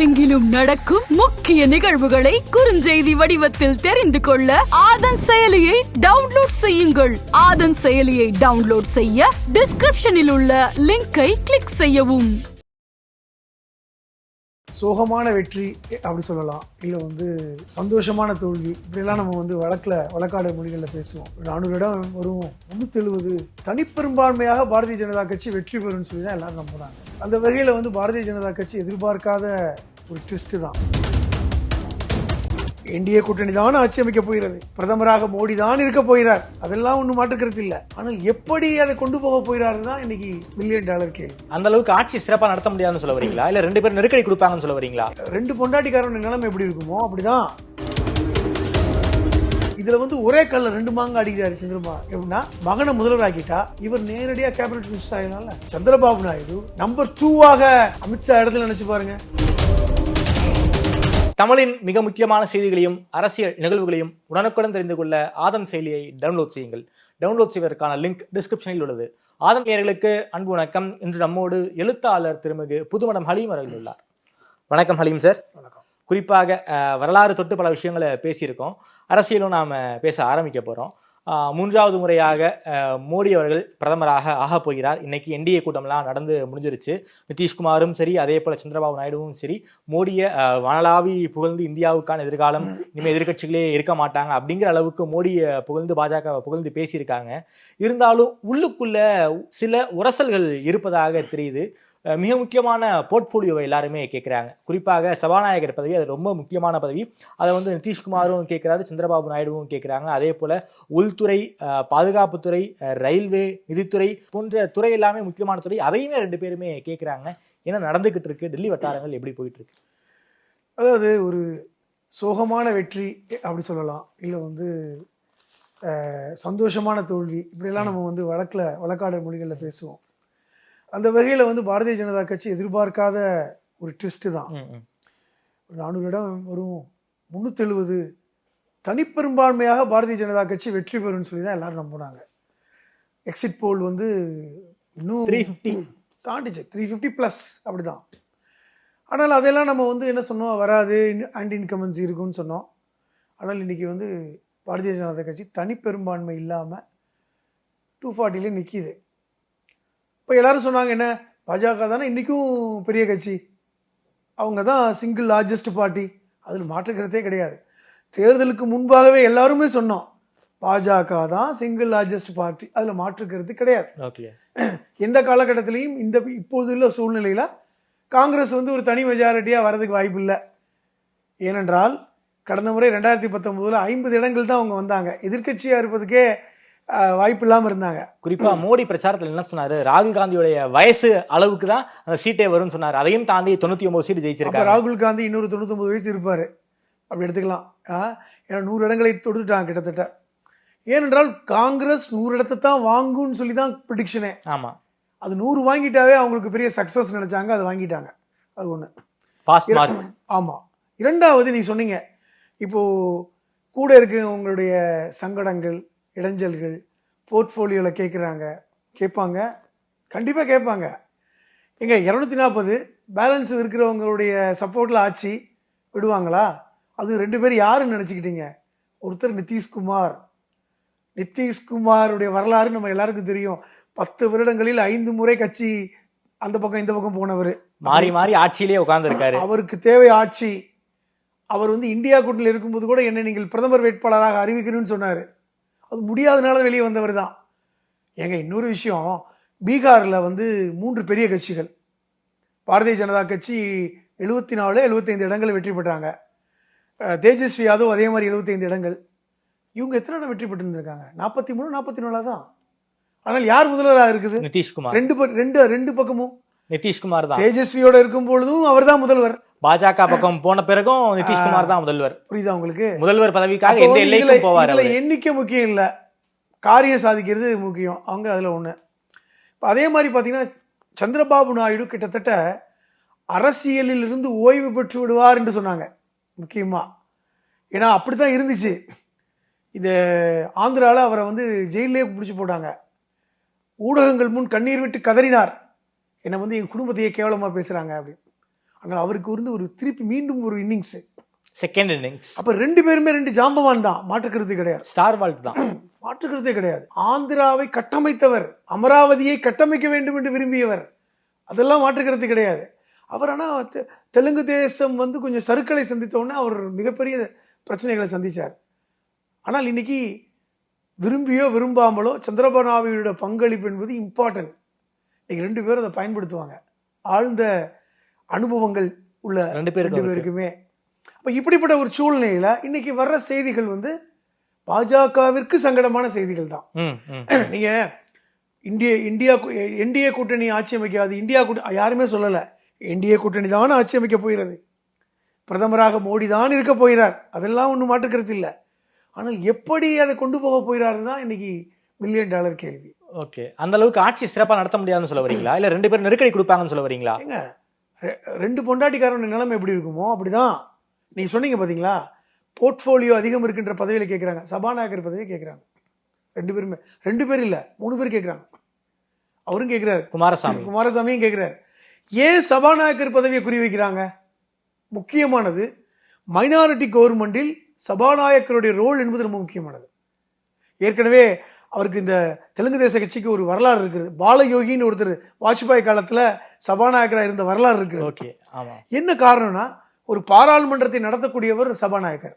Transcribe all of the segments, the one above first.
உலகெங்கிலும் நடக்கும் முக்கிய நிகழ்வுகளை குறுஞ்செய்தி வடிவத்தில் தெரிந்து கொள்ள ஆதன் செயலியை டவுன்லோட் செய்யுங்கள். ஆதன் செயலியை டவுன்லோட் செய்ய டிஸ்கிரிப்ஷனில் உள்ள லிங்கை கிளிக் செய்யவும். சோகமான வெற்றி அப்படி சொல்லலாம். இல்லை வந்து சந்தோஷமான தோல்வி. இப்படிலாம் நம்ம வந்து வழக்கில் வழக்காடு மொழிகளில் பேசுவோம். நானூறு இடம் வரும் முந்நூற்றி எழுபது தனிப்பெரும்பான்மையாக பாரதிய ஜனதா கட்சி வெற்றி பெறும்னு சொல்லி தான் எல்லாரும் நம்புறாங்க. அந்த வகையில் வந்து பாரதிய ஜனதா கட்சி எதிர்பார்க்காத ஒரு ட்விஸ்ட் தான். என்டிஏ கூட்டணி தான் ஆட்சி அமைக்க போகிறது. பிரதமராக மோடி தான் இருக்க போகிறார். அதெல்லாம் ஒன்றும் மாற்றுக்கிறது இல்லை. ஆனால் எப்படி அதை கொண்டு போக போகிறாரு தான் இன்னைக்கு மில்லியன் டாலர் கேள்வி. அந்த அளவுக்கு ஆட்சி சிறப்பா நடத்த முடியாதுன்னு சொல்ல வரீங்களா? இல்ல ரெண்டு பேரும் நெருக்கடி கொடுப்பாங்கன்னு சொல்ல வரீங்களா? ரெண்டு பொண்டாட்டிக்காரன் நிலைமை எப்படி இருக்குமோ அப்படிதான். இதுல வந்து ஒரே கல்ல ரெண்டு மாங்க அடிக்கிறாரு சந்திரபா எப்படின்னா மகனை முதல்வர் ஆக்கிட்டா இவர் நேரடியா கேபினட் மினிஸ்டர் ஆகினால சந்திரபாபு நாயுடு நம்பர் டூவாக அமித்ஷா இடத்துல நினைச்சு பாருங்க. தமிழின் மிக முக்கியமான செய்திகளையும் அரசியல் நிகழ்வுகளையும் உடனுக்குடன் தெரிந்து கொள்ள ஆதம் செயலியை டவுன்லோட் செய்யுங்கள். டவுன்லோட் செய்வதற்கான லிங்க் டிஸ்கிரிப்ஷனில் உள்ளது. ஆதம் நேயர்களுக்கு அன்பு வணக்கம். இன்று நம்மோடு எழுத்தாளர் திருமிகு புதுமடம் ஹலீம் அவர்கள் உள்ளார். வணக்கம் ஹலீம் சார். வணக்கம். குறிப்பாக வரலாறு தொட்டு பல விஷயங்களை பேசியிருக்கோம். அரசியலும் நாம் பேச ஆரம்பிக்க போகிறோம் மூன்றாவது முறையாக மோடி அவர்கள் பிரதமராக ஆகப் போகிறார். இன்னைக்கு என்டிஏ கூட்டம்லாம் நடந்து முடிஞ்சிருச்சு. நிதிஷ்குமாரும் சரி அதே போல சந்திரபாபு நாயுடுவும் சரி மோடியை அஹ், வானளாவி புகழ்ந்து இந்தியாவுக்கான எதிர்காலம் இனிமேல் எதிர்க்கட்சிகளே இருக்க மாட்டாங்க அப்படிங்கிற அளவுக்கு மோடியை புகழ்ந்து பாஜக புகழ்ந்து பேசியிருக்காங்க. இருந்தாலும் உள்ளுக்குள்ள சில உரசல்கள் இருப்பதாக தெரியுது. மிக முக்கியமான போர்ட்ஃபோலியோவை எல்லாருமே கேட்குறாங்க குறிப்பாக சபாநாயகர் பதவி அது ரொம்ப முக்கியமான பதவி. அதை வந்து நிதிஷ்குமாரும் கேட்குறாரு சந்திரபாபு நாயுடுவும் கேட்குறாங்க அதே போல உள்துறை பாதுகாப்புத்துறை ரயில்வே நிதித்துறை போன்ற துறை எல்லாமே முக்கியமான துறை. அதையுமே ரெண்டு பேருமே கேட்குறாங்க என்ன நடந்துகிட்டு இருக்கு? டெல்லி வட்டாரங்கள் எப்படி போயிட்டு இருக்கு அதாவது ஒரு சோகமான வெற்றி அப்படி சொல்லலாம். இல்லை வந்து சந்தோஷமான தோல்வி. இப்படியெல்லாம் நம்ம வந்து வழக்கில் வழக்காடு மொழிகளில் பேசுவோம். அந்த வகையில் வந்து பாரதிய ஜனதா கட்சி எதிர்பார்க்காத ஒரு ட்விஸ்ட் தான். நானூறு இடம் வரும் முந்நூற்றி எழுபது தனிப்பெரும்பான்மையாக பாரதிய ஜனதா கட்சி வெற்றி பெறும்னு சொல்லி தான் எல்லாரும் நம்புனாங்க. எக்ஸிட் போல் வந்து இன்னும் 350. தாண்டிச்சு. த்ரீ ஃபிஃப்டி ப்ளஸ் அப்படிதான். ஆனால் அதெல்லாம் நம்ம வந்து என்ன சொன்னோம்? வராது. ஆன்டி இன்கமன்சி இருக்குன்னு சொன்னோம். ஆனால் இன்னைக்கு வந்து பாரதிய ஜனதா கட்சி தனிப்பெரும்பான்மை இல்லாமல் டூ ஃபார்ட்டிலே நிற்கிது இப்போ எல்லாரும் சொன்னாங்க என்ன? பாஜக தானே இன்றைக்கும் பெரிய கட்சி. அவங்க தான் சிங்கிள் லார்ஜஸ்ட் பார்ட்டி அதில் மாற்றுக்கிறதே கிடையாது. தேர்தலுக்கு முன்பாகவே எல்லாருமே சொன்னோம் பாஜக தான் சிங்கிள் லார்ஜஸ்ட் பார்ட்டி அதில் மாற்றுக்கிறது கிடையாது. எந்த காலகட்டத்திலையும் இந்த இப்போது உள்ள சூழ்நிலையில் காங்கிரஸ் வந்து ஒரு தனி மெஜாரிட்டியாக வரதுக்கு வாய்ப்பு இல்லை. ஏனென்றால் கடந்த முறை ரெண்டாயிரத்தி பத்தொம்போதில் ஐம்பது இடங்கள் தான் அவங்க வந்தாங்க. எதிர்க்கட்சியாக இருப்பதுக்கே வாய்ப்பு இல்லாமல் இருந்தாங்க. குறிப்பா மோடி பிரச்சாரத்துல என்ன சொன்னாரு? ராகுல் காந்தியுடைய வயசு அளவுக்கு தான் அந்த சீட்டே வரும்னு சொன்னாரு. அதையும் தாண்டி தொண்ணூத்தி ஒன்பது சீட் அப்போ ஜெயிச்சிருக்காங்க ராகுல் காந்தி இன்னொரு தொண்ணூத்தொம்பது வயசு இருப்பார். அப்படி எடுத்துக்கலாம். ஏன்னா நூறு இடங்களை தொடுத்துட்டாங்க கிட்டத்தட்ட. ஏனென்றால் காங்கிரஸ் நூறு இடத்தை தான் வாங்கும்னு சொல்லி தான் ப்ரிடிக்ஷனே ஆமா. அது நூறு வாங்கிட்டாவே அவங்களுக்கு பெரிய சக்ஸஸ் நினைச்சாங்க அதை வாங்கிட்டாங்க. அது ஒன்று ஆமா. இரண்டாவது நீ சொன்னீங்க இப்போ கூட இருக்க உங்களுடைய சங்கடங்கள் இடைஞ்சல்கள் போர்ட்ஃபோலியோவில் கேட்குறாங்க கேட்பாங்க கண்டிப்பாக கேட்பாங்க எங்க இரநூத்தி நாற்பது பேலன்ஸ் இருக்கிறவங்களுடைய சப்போர்ட்டில் ஆட்சி விடுவாங்களா? அது ரெண்டு பேர் யாருன்னு நினச்சிக்கிட்டீங்க? ஒருத்தர் நிதிஷ்குமார். நிதிஷ்குமாருடைய வரலாறு நம்ம எல்லாருக்கும் தெரியும். பத்து வருடங்களில் ஐந்து முறை கட்சி அந்த பக்கம் இந்த பக்கம் போனவர். மாறி மாறி ஆட்சியிலேயே உட்கார்ந்துருக்காரு. அவருக்கு தேவை ஆட்சி. அவர் வந்து இந்தியா கூட்டணியில் இருக்கும்போது கூட என்னை நீங்கள் பிரதமர் வேட்பாளராக அறிவிக்கணும்னு சொன்னார். அது முடியாதனால வெளியே வந்தவர் தான். ஏங்க இன்னொரு விஷயம் பீகாரில் வந்து மூன்று பெரிய கட்சிகள். பாரதிய ஜனதா கட்சி எழுபத்தி நாலு எழுபத்தைந்து இடங்கள் வெற்றி பெற்றாங்க. தேஜஸ்வி யாதவ் அதே மாதிரி எழுபத்தைந்து இடங்கள். இவங்க எத்தனை இடம் வெற்றி பெற்றிருந்திருக்காங்க? நாற்பத்தி மூணு நாற்பத்தி நாலா தான். ஆனால் யார் முதல்வராக இருக்குது? நிதிஷ்குமார். ரெண்டு ரெண்டு ரெண்டு பக்கமும். நிதிஷ்குமார் தான். தேஜஸ்வியோட இருக்கும் பொழுதும் அவர்தான் முதல்வர். பாஜக பக்கம் போன பிறகும் நிதிஷ்குமார் தான் முதல்வர். புரியுதா உங்களுக்கு? முதல்வர் பதவிக்காக எந்த எல்லைக்கும் போவார் எண்ணிக்கை முக்கியம் இல்ல. காரியம் சாதிக்கிறது முக்கியம். அவங்க அதுல ஒண்ணு. இப்ப அதே மாதிரி பாத்தீங்கன்னா சந்திரபாபு நாயுடு கிட்டத்தட்ட அரசியலில் இருந்து ஓய்வு பெற்று விடுவார் என்று சொன்னாங்க. முக்கியமா. ஏன்னா அப்படித்தான் இருந்துச்சு. இது ஆந்திரால அவரை வந்து ஜெயிலே பிடிச்சு போட்டாங்க. ஊடகங்கள் முன் கண்ணீர் விட்டு கதறினார். என்னை வந்து என் குடும்பத்தையே கேவலமா பேசுறாங்க அப்படி ஆனால் அவருக்கு வந்து ஒரு திருப்பி மீண்டும் ஒரு இன்னிங்ஸ் செகண்ட் இன்னிங்ஸ் அப்ப ரெண்டு பேருமே ரெண்டு ஜாம்பவான் தான். மாற்றுக்கிறது கிடையாது. ஸ்டார் வால்ட் தான். மாற்றுக்கிறதே கிடையாது. ஆந்திராவை கட்டமைத்தவர் அமராவதியை கட்டமைக்க வேண்டும் என்று விரும்பியவர். அதெல்லாம் மாற்றுக்கிறது கிடையாது. அவர் ஆனா தெ- தெலுங்கு தேசம் வந்து கொஞ்சம் சறுக்களை சந்தித்த உடனே அவர் மிகப்பெரிய பிரச்சனைகளை சந்திச்சார். ஆனால் இன்னைக்கு விரும்பியோ விரும்பாமலோ சந்திரபாபு பங்களிப்பு என்பது இம்பார்ட்டன்ட் இன்னைக்கு ரெண்டு பேரும் அதை பயன்படுத்துவாங்க. ஆழ்ந்த அனுபவங்கள் உள்ள ரெண்டு ரெண்டு பேருக்கும். அப்ப இப்படிப்பட்ட ஒரு சூழ்நிலையில இன்னைக்கு வர்ற செய்திகள் வந்து பாஜகவிற்கு சங்கடமான செய்திகள் தான். நீங்க இந்திய இந்தியா என்டிஏ கூட்டணி ஆட்சி அமைக்காது. இந்தியா கூட்டணி யாருமே சொல்லல. என்டிஏ கூட்டணி தான் ஆட்சி அமைக்க போகிறது. பிரதமராக மோடி தான் இருக்க போகிறார். அதெல்லாம் ஒன்றும் மாற்றுக்கிறது இல்லை. ஆனால் எப்படி அதை கொண்டு போக போகிறாருன்னு தான் இன்னைக்கு மில்லியன் டாலர் கேள்வி. ஓகே. அந்த அளவுக்கு ஆட்சி சிறப்பா நடத்த முடியாதுன்னு சொல்ல வரீங்களா? இல்ல ரெண்டு பேரும் நெருக்கடி கொடுப்பாங்கன்னு சொல்ல வரீங்களா? ரெண்டு பொண்டாட்டிக்காரன் நிலைமை எப்படி இருக்குமோ அப்படிதான். நீங்க சொன்னீங்க பாத்தீங்களா? போர்ட்ஃபோலியோ அதிகம் இருக்கின்ற பதவியில கேட்குறாங்க சபாநாயகர் பதவியை கேட்குறாங்க ரெண்டு பேருமே. ரெண்டு பேர் இல்ல மூணு பேர் கேட்குறாங்க அவரும் கேட்குறாரு குமாரசாமி. குமாரசாமியும் கேட்குறாரு ஏன் சபாநாயகர் பதவியை குறி வைக்கிறாங்க? முக்கியமானது மைனாரிட்டி கவர்மெண்டில் சபாநாயகருடைய ரோல் என்பது ரொம்ப முக்கியமானது. ஏற்கனவே அவருக்கு இந்த தெலுங்கு தேச கட்சிக்கு ஒரு வரலாறு இருக்குது. பாலயோகின்னு ஒருத்தர் வாஜ்பாய் காலத்துல சபாநாயகராக இருந்த வரலாறு இருக்குது. ஓகே ஆமா. என்ன காரணம்னா ஒரு பாராளுமன்றத்தை நடத்தக்கூடியவர் சபாநாயகர்.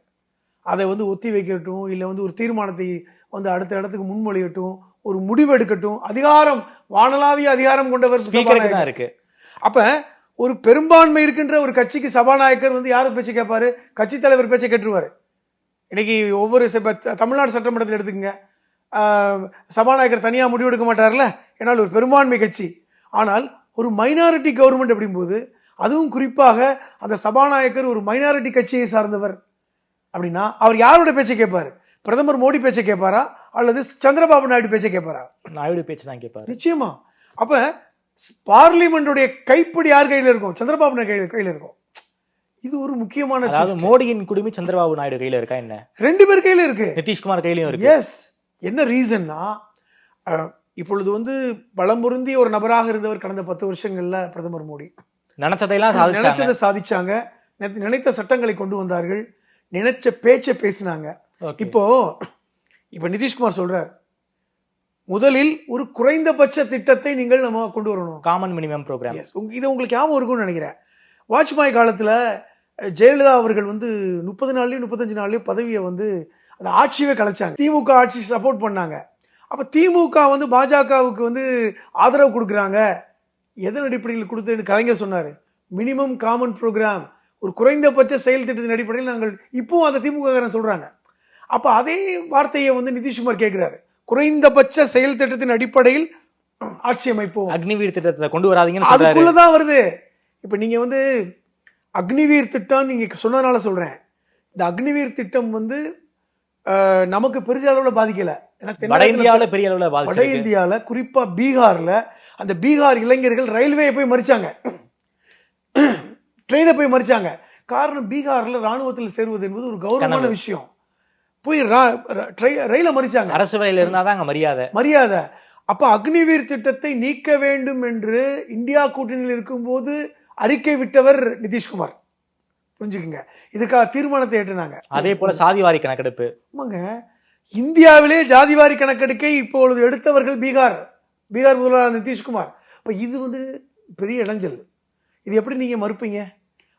அதை வந்து ஒத்தி வைக்கட்டும் இல்லை வந்து ஒரு தீர்மானத்தை வந்து அடுத்த இடத்துக்கு முன்மொழியட்டும் ஒரு முடிவு எடுக்கட்டும் அதிகாரம் வானளாவிய அதிகாரம் கொண்டவர் சபாநாயகர். இருக்கு. அப்ப ஒரு பெரும்பான்மை இருக்கின்ற ஒரு கட்சிக்கு சபாநாயகர் வந்து யாரு பேச்சு கேட்பாரு? கட்சி தலைவர் பேச்சை கேட்டுருவாரு. இன்னைக்கு ஒவ்வொரு தமிழ்நாடு சட்டமன்றத்தில் எடுத்துக்கங்க. சபாநாயகர் தனியா முடிவு எடுக்க மாட்டார்ல? ஏன்னால் ஒரு பெரும்பான்மை கட்சி. ஆனால் ஒரு மைனாரிட்டி கவர்மெண்ட் அப்படிங்கும்போது அதுவும் குறிப்பாக அந்த சபாநாயகர் ஒரு மைனாரிட்டி கட்சியை சார்ந்தவர் அப்படின்னா அவர் யாரோட பேச்சை கேட்பாரு? பிரதமர் மோடி பேச்சை கேட்பாரா? அல்லது சந்திரபாபு நாயுடு பேச்சை கேட்பாரா? நாயுடு பேச்சு தான் கேட்பாரு. நிச்சயமா. அப்ப பார்லிமெண்டுடைய கைப்பிடி யார் கையில இருக்கும்? சந்திரபாபு நாயுடு கையில இருக்கும். இது ஒரு முக்கியமான. மோடியின் குடுமி சந்திரபாபு நாயுடு கையில இருக்கா என்ன? ரெண்டு பேர் கையில இருக்கு. நிதிஷ்குமார் கையிலயும் இருக்கு. எஸ் என்ன ரீசன்னா இப்பொழுது வந்து பலம் பொருந்திய ஒரு நபராக இருந்தவர் கடந்த பத்து வருஷங்கள்ல பிரதமர் மோடி. நினைச்சதையெல்லாம் நினைச்சதை சாதிச்சாங்க. நினை- நினைத்த சட்டங்களை கொண்டு வந்தார்கள். நினைச்ச பேச்சை பேசினாங்க. இப்போ இப்ப நிதிஷ்குமார் சொல்றார் முதலில் ஒரு குறைந்தபட்ச திட்டத்தை நீங்கள் நம்ம கொண்டு வரணும். காமன் மினிமம் ப்ரோக்ராம் இது உங்களுக்கு ஞாபகம் இருக்கும்னு நினைக்கிறேன். வாஜ்பாய் காலத்துல ஜெயலலிதா அவர்கள் வந்து முப்பது நாள்லயும் முப்பத்தஞ்சு நாள்லயும் பதவியை வந்து அந்த ஆட்சியவே கலைச்சாங்க. திமுக ஆட்சி சப்போர்ட் பண்ணாங்க. அப்ப திமுக வந்து பாஜகவுக்கு வந்து ஆதரவு கொடுக்குறாங்க. எதன் அடிப்படையில் கொடுத்தேன்னு கலைஞர் சொன்னாரு. மினிமம் காமன் ப்ரோக்ராம் ஒரு குறைந்தபட்ச செயல் திட்டத்தின் அடிப்படையில் நாங்கள் இப்பவும் அந்த திமுக சொல்றாங்க. அப்ப அதே வார்த்தையை வந்து நிதிஷ்குமார் கேட்கிறாரு குறைந்தபட்ச செயல் திட்டத்தின் அடிப்படையில் ஆட்சி அமைப்போம். அக்னிவீர் திட்டத்தை கொண்டு வராதீங்கன்னு சொல்றாரு. அதுக்குள்ளதான் வருது. இப்ப நீங்க வந்து அக்னிவீர் திட்டம் நீங்க சொன்னதுனால சொல்றேன். இந்த அக்னிவீர் திட்டம் வந்து நமக்கு பெரிய அளவுல பாதிக்கல. ஏன்னா வட இந்தியாவுல பெரிய அளவுல வட பாதிச்சிருக்கு இந்தியால குறிப்பா பீகார்ல அந்த பீகார் இளைஞர்கள் ரயில்வே போய் மறிச்சாங்க. ட்ரெயினை போய் மறிச்சாங்க. காரணம் பீகார்ல ராணுவத்தில் சேருவது என்பது ஒரு கௌரவமான. விஷயம். போய் ரயில மறிச்சாங்க. அரசு வேலையில இருந்தாதான் அங்க மரியாதை. மரியாதை. அப்ப அக்னிவீர் திட்டத்தை நீக்க வேண்டும் என்று இந்தியா கூட்டணியில் இருக்கும்போது அறிக்கை விட்டவர் நிதிஷ்குமார். புரிஞ்சுக்குங்க. இதுக்காக தீர்மானத்தை ஏற்றினாங்க. அதே போல சாதிவாரி கணக்கெடுப்பு. ஆமாங்க. இந்தியாவிலே ஜாதிவாரி கணக்கெடுக்கை இப்பொழுது எடுத்தவர்கள் பீகார். பீகார் முதல்வர் நிதிஷ்குமார். அப்ப இது வந்து பெரிய இடைஞ்சல் இது எப்படி நீங்க மறுப்பீங்க?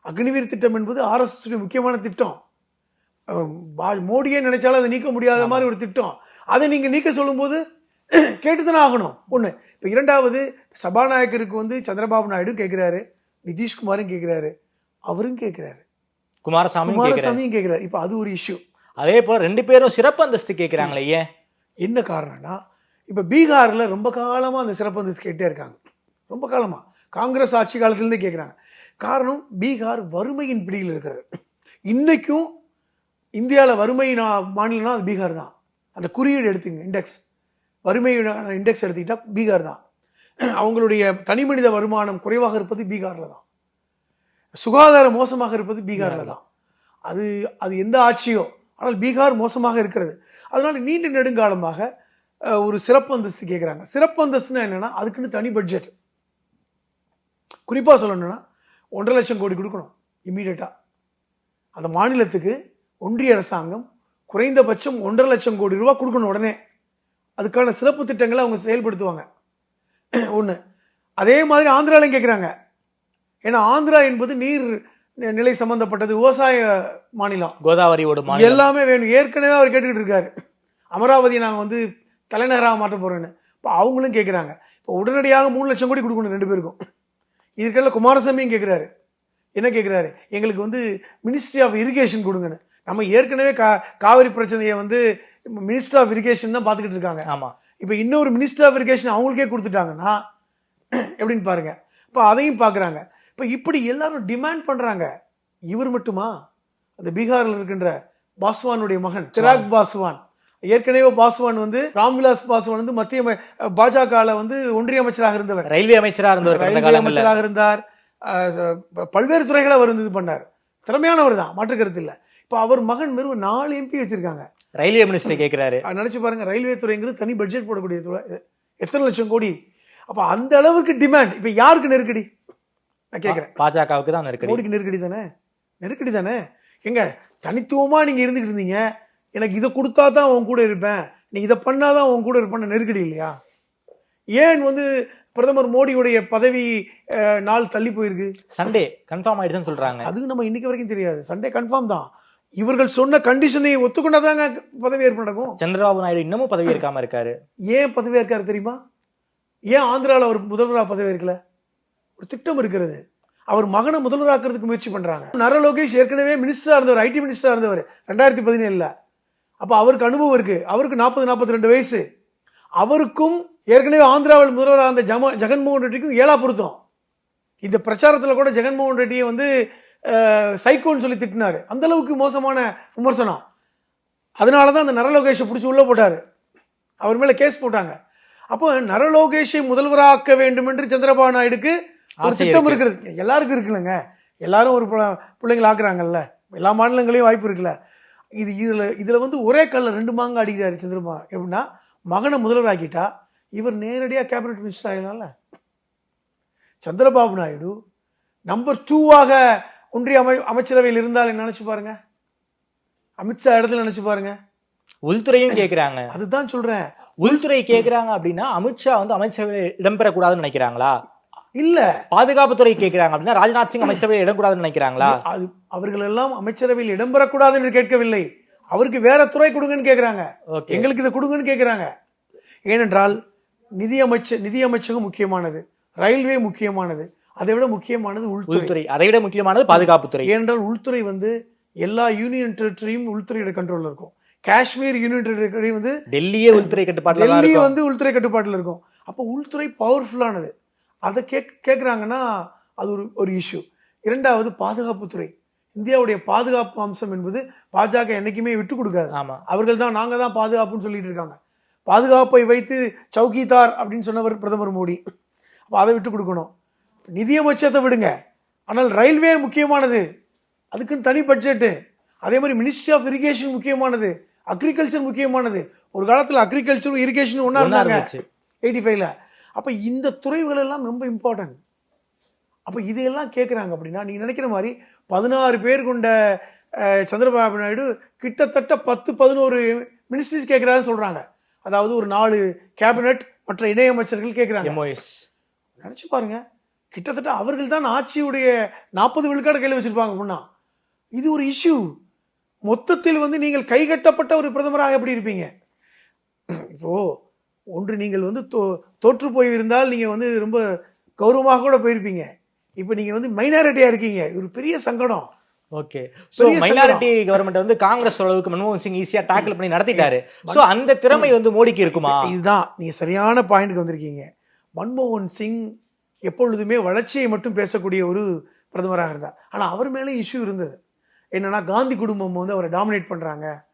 அக்னிவீர் திட்டம் என்பது ஆர்எஸ்எஸ் முக்கியமான திட்டம். மோடியே நினைச்சாலும் அதை நீக்க முடியாத. மாதிரி ஒரு திட்டம். அதை நீங்க நீக்க சொல்லும்போது கேட்டுதானே ஆகணும். ஒண்ணு. இப்ப இரண்டாவது சபாநாயகருக்கு வந்து சந்திரபாபு நாயுடு கேட்கிறாரு நிதிஷ்குமாரும் கேட்கிறாரு அவரும் கேட்கிறாரு கேக்குறாரு குமாரசாமியும் கேட்கிறாரு இப்ப அது ஒரு இஷ்யூ அதே போல ரெண்டு பேரும் சிறப்பு அந்தஸ்து கேக்குறாங்களே ஏன்? என்ன காரணம்னா இப்ப பீகார்ல ரொம்ப காலமா அந்த சிறப்பு அந்தஸ்து கேட்டே இருக்காங்க. ரொம்ப காலமா. காங்கிரஸ் ஆட்சி காலத்துல இருந்தே கேட்கறாங்க காரணம் பீகார் வறுமையின் பிடியில் இருக்கிறது. இன்னைக்கும் இந்தியால வறுமை மாநிலம்னா அது பீகார் தான். அந்த குறியீடு எடுத்துங்க இண்டெக்ஸ் வறுமை இண்டெக்ஸ் எடுத்துக்கிட்டா பீகார் தான். அவங்களுடைய தனிமனித வருமானம் குறைவாக இருப்பது பீகார்ல தான். சுகாதாரம் மோசமாக இருப்பது பீகார்ல தான். அது அது எந்த ஆட்சியோ ஆனால் பீகார் மோசமாக இருக்கிறது. அதனால நீண்ட நெடுங்காலமாக ஒரு சிறப்பு அந்தஸ்து கேட்குறாங்க சிறப்பு அந்தஸ்துனா என்னன்னா அதுக்குன்னு தனி பட்ஜெட் குறிப்பாக சொல்லணும்னா ஒன்றரை லட்சம் கோடி கொடுக்கணும் இம்மீடியட்டா அந்த மாநிலத்துக்கு ஒன்றிய அரசாங்கம் குறைந்தபட்சம் ஒன்றரை லட்சம் கோடி ரூபாய் கொடுக்கணும் உடனே. அதுக்கான சிறப்பு திட்டங்களை அவங்க செயல்படுத்துவாங்க. ஒன்று அதே மாதிரி ஆந்திராலையும் கேட்குறாங்க ஏன்னா ஆந்திரா என்பது நீர் நிலை சம்பந்தப்பட்டது விவசாய மாநிலம். கோதாவரியோட எல்லாமே வேணும். ஏற்கனவே அவர் கேட்டுக்கிட்டு இருக்காரு. அமராவதி நாங்கள் வந்து தலைநகராக மாற்ற போறோன்னு. இப்போ அவங்களும் கேட்குறாங்க இப்போ உடனடியாக மூணு லட்சம் கோடி கொடுக்கணும் ரெண்டு பேருக்கும். இதுக்கெல்லாம் குமாரசாமியும் கேட்குறாரு என்ன கேட்குறாரு எங்களுக்கு வந்து மினிஸ்ட்ரி ஆஃப் இரிகேஷன் கொடுங்கன்னு. நம்ம ஏற்கனவே கா காவிரி பிரச்சனையை வந்து மினிஸ்டர் ஆஃப் இரிகேஷன் தான் பார்த்துக்கிட்டு இருக்காங்க. ஆமா. இப்போ இன்னொரு மினிஸ்டர் ஆஃப் இரிகேஷன் அவங்களுக்கே கொடுத்துட்டாங்கன்னா எப்படின்னு பாருங்க. இப்போ அதையும் பார்க்குறாங்க இப்போ இப்படி எல்லாரும் டிமாண்ட் பண்றாங்க. இவர் மட்டுமா? அந்த பீகாரில் இருக்கின்ற பாஸ்வானுடைய மகன் சிராக் பாஸ்வான். ஏற்கனவே பாஸ்வான் வந்து ராம்விலாஸ் பாஸ்வான் வந்து மத்திய பாஜகவில் வந்து ஒன்றிய அமைச்சராக இருந்தவர். ரயில்வே அமைச்சரா இருந்தவர் ரயில்வே அமைச்சராக இருந்தார். பல்வேறு துறைகளை அவர் இது பண்ணார். திறமையானவர் தான் மாற்று கருத்து இல்லை. இப்போ அவர் மகன் வெறும் நாலு எம்பி வச்சிருக்காங்க. ரயில்வே மினிஸ்டர் கேக்குறாரு. அஹ் நினைச்சு பாருங்க ரயில்வே துறைங்கிறது தனி பட்ஜெட் போடக்கூடிய துறை. எத்தனை லட்சம் கோடி? அப்ப அந்த அளவுக்கு டிமாண்ட் இப்ப யாருக்கு நெருக்கடி? நான் கேக்குறேன். பாஜகவுக்கு தான் நெருக்கடி. மோடிக்கு நெருக்கடி தானே? நெருக்கடி தானே? எங்க தனித்துவமா நீங்க இருந்துகிட்டு இருந்தீங்க. எனக்கு இதை கொடுத்தா தான் உன் கூட இருப்பேன். நீ இதை பண்ணாதான் உன் கூட இருப்பேன்னு நெருக்கடி இல்லையா? ஏன் வந்து பிரதமர் மோடியுடைய பதவி நாள் தள்ளி போயிருக்கு? சண்டே கன்ஃபார்ம் ஆயிடுச்சுன்னு சொல்றாங்க. அது நம்ம இன்னைக்கு வரைக்கும் தெரியாது. சண்டே கன்ஃபார்ம் தான். இவர்கள் சொன்ன கண்டிஷனை ஒத்துக்கொண்டாதாங்க பதவி ஏற்பு நடக்கும். சந்திரபாபு நாயுடு இன்னமும் பதவி இருக்காம இருக்காரு. ஏன் பதவி இருக்காரு தெரியுமா? ஏன் ஆந்திரால அவர் முதல்வராக பதவி இருக்கல ஒரு திட்டம் இருக்கிறது. அவர் மகனை முதல்வராக்கிறதுக்கு முயற்சி பண்றாங்க. நர லோகேஷ் ஏற்கனவே மினிஸ்டரா இருந்தவர் ஐடி மினிஸ்டரா இருந்தவர் ரெண்டாயிரத்தி பதினேழுல. அப்ப அவருக்கு அனுபவம் இருக்கு. அவருக்கு நாற்பது நாற்பத்தி ரெண்டு வயசு. அவருக்கும் ஏற்கனவே ஆந்திராவில் முதல்வராக இருந்த ஜம ஜெகன்மோகன் ரெட்டிக்கும் ஏழா பொருத்தம். இந்த பிரச்சாரத்தில் கூட ஜெகன்மோகன் ரெட்டியை வந்து சைக்கோன்னு சொல்லி திட்டினாரு. அந்த அளவுக்கு மோசமான விமர்சனம். அதனால தான் அந்த நரலோகேஷை பிடிச்சி உள்ள போட்டாரு. அவர் மேலே கேஸ் போட்டாங்க. அப்போ நரலோகேஷை முதல்வராக்க வேண்டும் என்று சந்திரபாபு நாயுடுக்கு ஒரு திட்டம் இருக்கு. இருக்கிறது. எல்லாருக்கும் இருக்குல்லங்க. எல்லாரும் ஒரு பிள்ளை- பிள்ளைங்களை ஆக்குறாங்கல்ல. எல்லா மாநிலங்களையும் வாய்ப்பு இருக்குல்ல. இது இதுல இதுல வந்து ஒரே கல்ல ரெண்டு மாங்க அடிக்கிறாரு சந்திரபாபு எப்படின்னா மகனை முதல்வராக்கிட்டா இவர் நேரடியா கேபினட் மினிஸ்டர் ஆகலாம்ல சந்திரபாபு நாயுடு நம்பர் டூவாக ஒன்றிய அமை அமைச்சரவையில் இருந்தால் நினைச்சு பாருங்க? அமித்ஷா இடத்துல நினைச்சு பாருங்க. உள்துறையும் கேக்குறாங்க. அதுதான் சொல்றேன். உள்துறை கேக்குறாங்க அப்படின்னா அமித்ஷா வந்து அமைச்சரவையில் இடம்பெறக்கூடாதுன்னு நினைக்கிறாங்களா? இல்ல. பாதுகாப்புத்துறை கேக்குறாங்க அப்படின்னா ராஜ்நாத் சிங் அமைச்சரவையில் இடக்கூடாதுன்னு நினைக்கிறாங்களா? அது அவர்கள் எல்லாம் அமைச்சரவையில் இடம்பெறக்கூடாது என்று கேட்கவில்லை. அவருக்கு வேற துறை கொடுங்கன்னு கேக்குறாங்க. ஓகே. எங்களுக்கு இதை கொடுங்கன்னு கேக்குறாங்க. ஏனென்றால் நிதி அமைச்சர் நிதி அமைச்சகம் முக்கியமானது ரயில்வே முக்கியமானது அதை விட முக்கியமானது உள்துறை. அதை விட முக்கியமானது பாதுகாப்புத்துறை. ஏனென்றால் உள்துறை வந்து எல்லா யூனியன் டெரிட்டரியும் உள்துறையோட கண்ட்ரோல்ல இருக்கும். காஷ்மீர் யூனியன் டெரிட்டரி வந்து டெல்லியே உள்துறை கட்டுப்பாட்டுல தான் டெல்லி இருக்கும். வந்து உள்துறை கட்டுப்பாட்டில் இருக்கும். அப்போ உள்துறை பவர்ஃபுல்லானது அதை கேக் கேட்குறாங்கன்னா அது ஒரு ஒரு இஷ்யூ இரண்டாவது பாதுகாப்புத்துறை இந்தியாவுடைய பாதுகாப்பு அம்சம் என்பது பாஜக என்னைக்குமே விட்டு கொடுக்காது. ஆமா. அவர்கள் தான் நாங்க தான் பாதுகாப்புன்னு சொல்லிட்டு இருக்காங்க. பாதுகாப்பை வைத்து சௌகிதார் அப்படின்னு சொன்னவர் பிரதமர் மோடி. அப்போ அதை விட்டு கொடுக்கணும். நிதியமைச்சத்தை விடுங்க. ஆனால் ரயில்வே முக்கியமானது. அதுக்குன்னு தனி பட்ஜெட்டு அதே மாதிரி மினிஸ்ட்ரி ஆஃப் இரிகேஷன் முக்கியமானது. அக்ரிகல்ச்சர் முக்கியமானது. ஒரு காலத்துல அக்ரிகல்ச்சரும் இரிகேஷன் ஒன்றா இருந்தாங்க. எயிட்டி ஃபைவ்ல அப்போ இந்த துறைகள் எல்லாம் ரொம்ப இம்பார்ட்டன்ட் அப்போ இதையெல்லாம் கேட்குறாங்க அப்படின்னா நீங்க நினைக்கிற மாதிரி பதினாறு பேர் கொண்ட சந்திரபாபு நாயுடு கிட்டத்தட்ட பத்து பதினோரு மினிஸ்ட்ரிஸ் கேட்குறாருன்னு சொல்றாங்க. அதாவது ஒரு நாலு கேபினட் மற்ற இணையமைச்சர்கள் கேட்குறாங்க நினைச்சு பாருங்க. கிட்டத்தட்ட அவர்கள் தான் ஆட்சியுடைய நாற்பது விழுக்காடு கையில் வச்சிருப்பாங்க அப்படின்னா இது ஒரு இஷ்யூ மொத்தத்தில் வந்து நீங்கள் கைகட்டப்பட்ட ஒரு பிரதமராக எப்படி இருப்பீங்க? இப்போ ஒன்று நீங்கள் வந்து தோ- தோற்று போயிருந்தால் நீங்க வந்து ரொம்ப கௌரவமாக கூட போயிருப்பீங்க. இப்போ நீங்க வந்து மைனாரிட்டியா இருக்கீங்க. ஒரு பெரிய சங்கடம். ஓகே பெரிய மைனாரிட்டி கவர்மெண்ட் வந்து காங்கிரஸ் அளவுக்கு மன்மோகன் சிங் ஈஸியா டேக்கிள் பண்ணி நடத்திட்டாரு. சோ அந்த திறமை வந்து மோடிக்கு இருக்குமா? இதுதான். நீங்க சரியான பாயிண்ட்க்கு வந்திருக்கீங்க. மன்மோகன் சிங் எப்பொழுதுமே வளர்ச்சியை மட்டும் பேசக்கூடிய ஒரு பிரதமராக இருந்தார். ஆனா அவர் மேலே இஷ்யூ இருந்தது. என்னன்னா காந்தி குடும்பம் வந்து அவரை டாமினேட் பண்றாங்க. அஹ்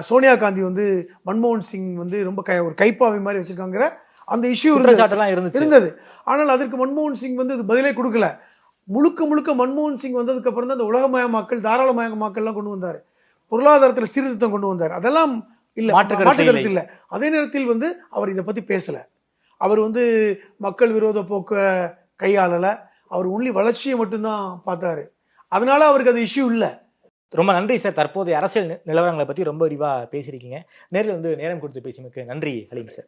சோனியா காந்தி வந்து மன்மோகன் சிங் வந்து ரொம்ப கை ஒரு கைப்பாவை மாதிரி வச்சிருக்காங்கிற அந்த இஷ்யூ இருந்தது. இருந்தது. ஆனால் அதற்கு மன்மோகன் சிங் வந்து அது பதிலே கொடுக்கல. முழுக்க முழுக்க மன்மோகன் சிங் வந்ததுக்கு அப்புறம் தான் இந்த உலகமயமாக்கல் தாராளமயமாக்கல்லாம் கொண்டு வந்தார். பொருளாதாரத்தில் சீர்திருத்தம் கொண்டு வந்தார். அதெல்லாம் இல்ல மாற்று கருத்து மாற்று கருத்து இல்ல. அதே நேரத்தில் வந்து அவர் இதை பத்தி பேசல. அவர் வந்து மக்கள் விரோத போக்க கையாளல. அவர் ஒன்லி வளர்ச்சியை மட்டும்தான் பார்த்தாரு. அதனால அவருக்கு அது இஷ்யூ இல்லை. ரொம்ப நன்றி சார். தற்போதைய அரசியல் நிலவரங்களை பத்தி ரொம்ப விரிவா பேசியிருக்கீங்க. நேரில் வந்து நேரம் கொடுத்து பேசியமைக்கு நன்றி ஹலீம் சார்.